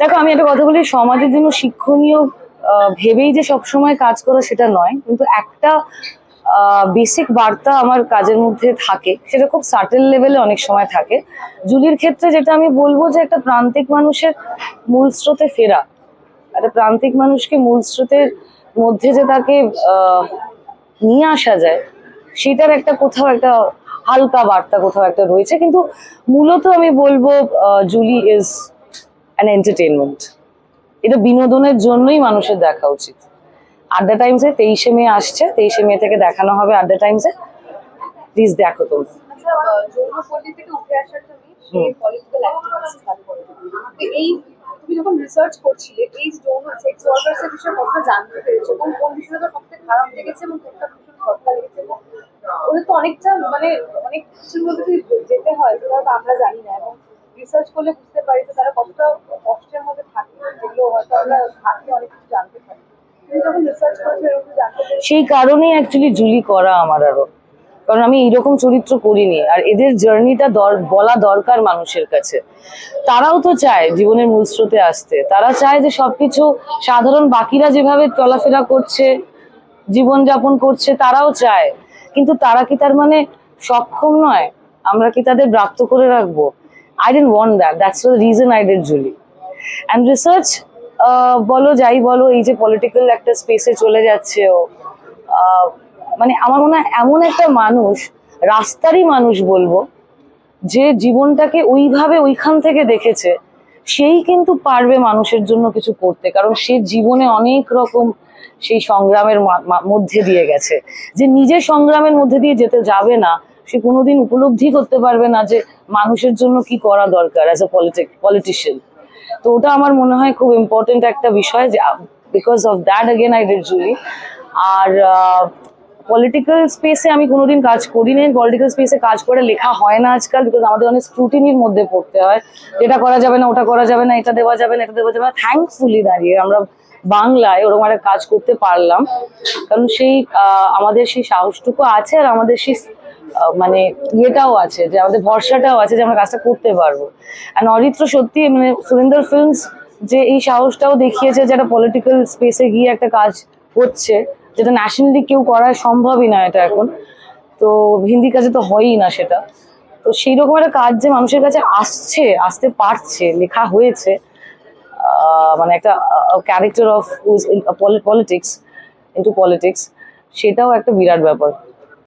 দেখো, আমি একটা কথা বলি, সমাজের জন্য শিক্ষণীয় ভেবেই যে সবসময় কাজ করা সেটা নয়, কিন্তু একটা বেসিক বার্তা আমার কাজের মধ্যে থাকে, সেটা খুব সাটেল লেভেলে অনেক সময় থাকে। জুলির ক্ষেত্রে যেটা আমি বলব যে একটা প্রান্তিক মানুষের মূল স্রোতে ফেরা, একটা প্রান্তিক মানুষকে মূল স্রোতের মধ্যে যে তাকে নিয়ে আসা যায়, সেটার একটা কোথাও একটা হালকা বার্তা কোথাও একটা রয়েছে, কিন্তু মূলত আমি বলব জুলি ইজ অ্যান এন্টারটেনমেন্ট এটা বিনোদনের জন্যই মানুষের দেখা উচিত। আড্ডা টাইমসে তেইশে মে আসছে তেইশে মে থেকে দেখানো হবে আড্ডা টাইমসে প্লিজ দেখো আচ্ছা তুমি সে হুম। পলিটিক্যাল অ্যাক্টিভিস্ট তারপরে তো এই তুমি যখন রিসার্চ করছিলে এই যৌন সেক্স ওয়ার্কার্স এর বিষয়ে কতটা জানতে পেরেছ এবং কোন বিষয়টা সবথেকে খারাপ লেগেছে এবং কোনটা ভীষণ সরকার লেগেছে? ওদের তো অনেকটা মানে অনেক কিছুর মধ্যে যেতে হয় যেটা হয়তো আমরা জানি না এবং রিসার্চ করলে বুঝতে পারি যে তারা কতটা সেই কারণেই অ্যাকচুয়ালি জুলি করা আমার আরও। কারণ আমি এইরকম চরিত্র করিনি। আর এদের জার্নিটা বলা দরকার মানুষের কাছে। তারাও তো চায় জীবনের মূল স্রোতে আসতে। তারা চায় যে সবকিছু সাধারণ বাকিরা যেভাবে চলাফেরা করছে, জীবনযাপন করছে, তারাও চায়। কিন্তু তারা কি তার মানে সক্ষম নয়? আমরা কি তাদের ব্রাপ্ত করে রাখব? I don't want that that's the reason I don't Julie and research বলো, যাই বলো, এই যে পলিটিক্যাল একটা স্পেসে চলে যাচ্ছে ও মানে আমার মনে হয় এমন একটা মানুষ, রাস্তারই মানুষ বলব, যে জীবনটাকে ওইভাবে ওইখান থেকে দেখেছে, সেই কিন্তু পারবে মানুষের জন্য কিছু করতে, কারণ সে জীবনে অনেক রকম সেই সংগ্রামের মধ্যে দিয়ে গেছে। যে নিজে সংগ্রামের মধ্যে দিয়ে যেতে যাবে না, সে কোনোদিন উপলব্ধি করতে পারবে না যে মানুষের জন্য কি করা দরকার অ্যাজ এ পলিটিক পলিটিশিয়ান তো ওটা আমার মনে হয় খুব ইম্পর্টেন্ট একটা বিষয় যে because of that again I did Julie আর পলিটিক্যাল স্পেসে আমি কোনোদিন কাজ করিনি। পলিটিক্যাল স্পেসে কাজ করে লেখা হয় না আজকাল বিকজ আমাদের অনেক স্ক্রুটিনির মধ্যে পড়তে হয়। এটা করা যাবে না, ওটা করা যাবে না, এটা দেওয়া যাবে না, এটা দেওয়া যাবে না। থ্যাঙ্কফুলি দাঁড়িয়ে আমরা বাংলায় ওরকম একটা কাজ করতে পারলাম। কারণ সেই আমাদের সেই সাহসটুকু আছে আর আমাদের সেই মানে ইয়েটাও আছে যে আমাদের ভরসাটাও আছে যে আমরা কাজটা করতে পারব। অ্যান্ড অরিত্র সত্যি মানে সুরেন্দ্র ফিল্মস যে এই সাহসটাও দেখিয়েছে যে একটা পলিটিক্যাল স্পেসে গিয়ে একটা কাজ হচ্ছে, যেটা ন্যাশনালি কেউ করা সম্ভবই না এটা এখন। তো হিন্দি কাজে তো হয়ই না সেটা। তো সেই রকম একটা কাজ যে মানুষের কাছে আসছে, আসতে পারছে, লেখা হয়েছে মানে একটা character of politics into politics সেটাও একটা বিরাট ব্যাপার।